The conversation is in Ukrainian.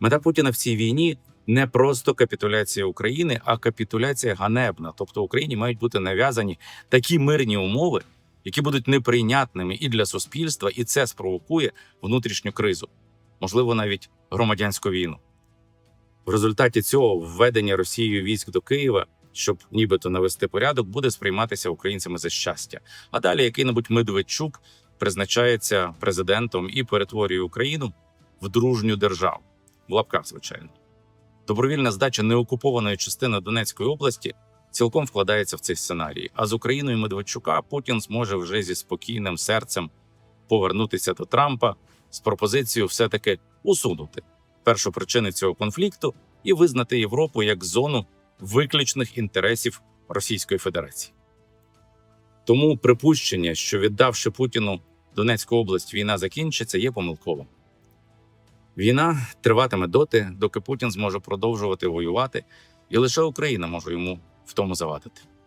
Мета Путіна в цій війні не просто капітуляція України, а капітуляція ганебна. Тобто Україні мають бути нав'язані такі мирні умови, які будуть неприйнятними і для суспільства, і це спровокує внутрішню кризу, можливо, навіть громадянську війну. В результаті цього введення Росією військ до Києва, щоб нібито навести порядок, буде сприйматися українцями за щастя. А далі який-небудь Медведчук призначається президентом і перетворює Україну в дружню державу в лапках, звичайно. Добровільна здача неокупованої частини Донецької області цілком вкладається в цей сценарій. А з Україною Медведчука Путін зможе вже зі спокійним серцем повернутися до Трампа з пропозицією все-таки усунути першопричини цього конфлікту і визнати Європу як зону виключних інтересів Російської Федерації. Тому припущення, що віддавши Путіну Донецьку область, війна закінчиться, є помилковим. Війна триватиме доти, доки Путін зможе продовжувати воювати, і лише Україна може йому в тому завадити.